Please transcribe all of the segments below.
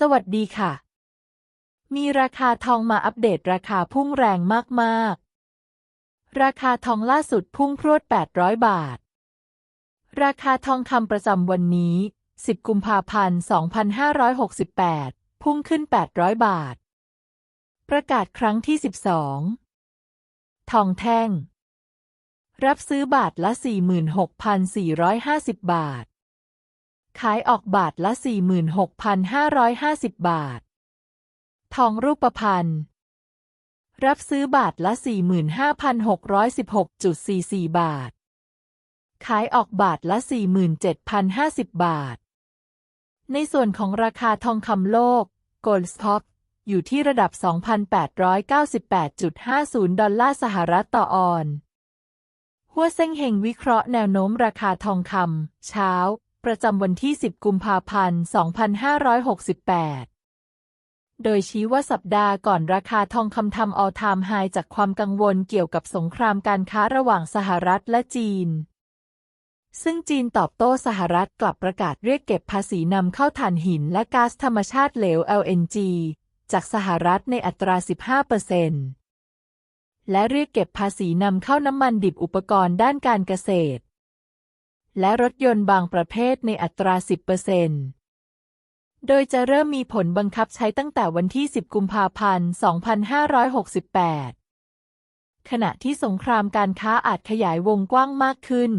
สวัสดีค่ะ มีราคาทองมาอัปเดตราคาพุ่งแรงมากๆ ราคาทองล่าสุดพุ่งพรวด 800 บาท ราคาทองคำประจำวันนี้ 10 กุมภาพันธ์ 2568 พุ่งขึ้น 800 บาท ประกาศครั้งที่ 12 ทองแท่ง รับซื้อบาทละ 46,450 บาท ขายออกบาทละ 46,550 บาท ทองรูปพรรณรับซื้อบาทละ 45,616.44 บาท ขายออกบาทละ 47,050 บาท ในส่วนของราคาทองคำโลก Gold Stock อยู่ที่ระดับ 2,898.50 ดอลลาร์สหรัฐต่อออน หัวเซ็งเฮงวิเคราะห์แนวโน้มราคาทองคำเช้า ประจำวันที่ 10 กุมภาพันธ์ 2568 โดยชี้ว่าสัปดาห์ก่อนราคาทองคำทำ all time high จากความกังวลเกี่ยวกับสงครามการค้าระหว่างสหรัฐและจีน ซึ่งจีนตอบโต้สหรัฐกลับประกาศเรียกเก็บภาษีนำเข้าถ่านหินและก๊าซธรรมชาติเหลว LNG จากสหรัฐในอัตรา 15%และเรียกเก็บภาษีนำเข้าน้ำมันดิบอุปกรณ์ด้านการเกษตร และรถยนต์บางประเภทในอัตรา 10%โดยจะเริ่มมีผลบังคับใช้ตั้งแต่วันที่ 10 กุมภาพันธ์ 2568 ขณะที่สงครามการค้าอาจขยายวงกว้างมากขึ้น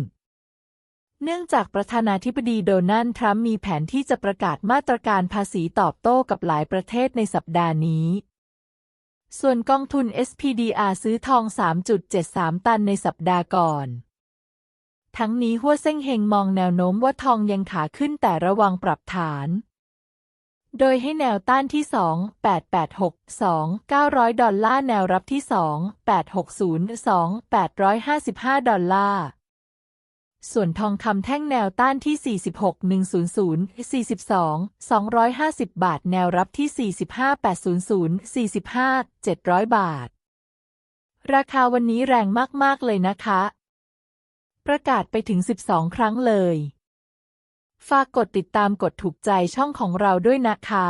เนื่องจากประธานาธิบดีโดนัลด์ทรัมป์มีแผนที่จะประกาศมาตรการภาษีตอบโต้กับหลายประเทศในสัปดาห์นี้ส่วนกองทุน SPDR ซื้อทอง 3.73 ตันในสัปดาห์ก่อน ทั้งนี้หัวเส้งเฮงมองแนวโน้มว่าทองยังขาขึ้นแต่ระวังปรับฐาน โดยให้แนวต้านที่ 2,886 2,900 ดอลลาร์แนวรับที่ 2,860 2,855 ดอลลาร์ส่วนทองคำแท่งแนวต้านที่ 46,100 42 250 บาท แนวรับที่ 45,800 45 700 บาท ราคาวันนี้แรงมาก ๆ เลยนะคะ ประกาศไปถึง 12 ครั้งเลย ฝากกดติดตามกดถูกใจช่องของเราด้วยนะคะ